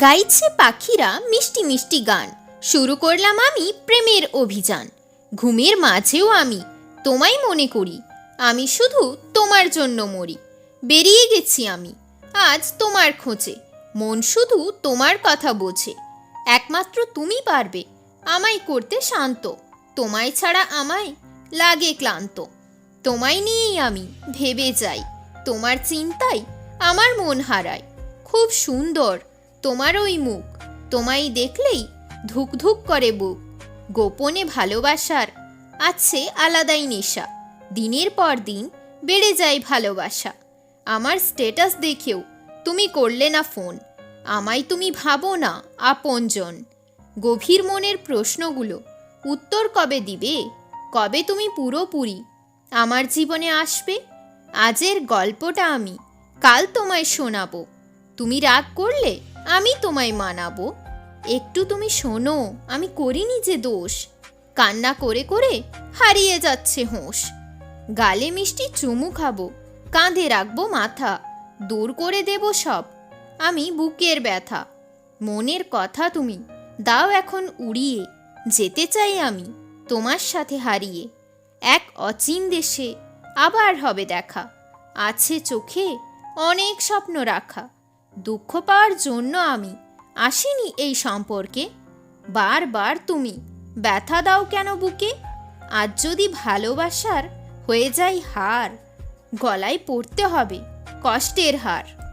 গাইছে পাখিরা মিষ্টি মিষ্টি গান। শুরু করলাম আমি প্রেমের অভিযান। ঘুমের মাঝেও আমি, তোমায় মনে করি। আমি শুধু তোমার জন্য মরি। বেরিয়ে গেছি আমি, আজ তোমার খোঁজে। মন শুধু তোমার কথা বোঝে। একমাত্র তুমি পারবে, আমায় করতে শান্ত। তোমায় ছাড়া আমায় লাগে ক্লান্ত। তোমায় নিয়েই আমি ভেবে যাই। তোমার চিন্তাই আমার মন হারায়। খুব সুন্দর তোমার ওই মুখ। তোমায় দেখলেই ধুক ধুক করে বুক। গোপনে ভালোবাসার আছে আলাদাই নেশা। দিনের পর দিন বেড়ে যায় ভালোবাসা। আমার স্টেটাস দেখেও তুমি করলে না ফোন আমায় তুমি ভাবো না আপনজন। গভীর মনের প্রশ্নগুলো উত্তর কবে দিবে? কবে তুমি পুরোপুরি আমার জীবনে আসবে? আজের গল্পটা আমি কাল তোমায় শোনাবো। তুমি রাগ করলে আমি তোমায় মানাবো। একটু তুমি শোনো, আমি করিনি যে দোষ। কান্না করে করে হারিয়ে যাচ্ছে হোঁশ। গালে মিষ্টি চুমু খাব, কাঁধে রাখব মাথা, দূর করে দেব সব। আমি বুকের ব্যথা। মনের কথা তুমি, দাও এখন উড়িয়ে। যেতে চাই আমি, তোমার সাথে হারিয়ে। এক অচিন দেশে আবার হবে দেখা। আছে চোখে অনেক স্বপ্ন রাখা। দুঃখ পাওয়ার জন্য আমি আসিনি এই সম্পর্কে। বারবার তুমি, ব্যথা দাও কেন বুকে? আজ যদি ভালোবাসার হয়ে যায় হার, গলায় পড়তে হবে কষ্টের হার।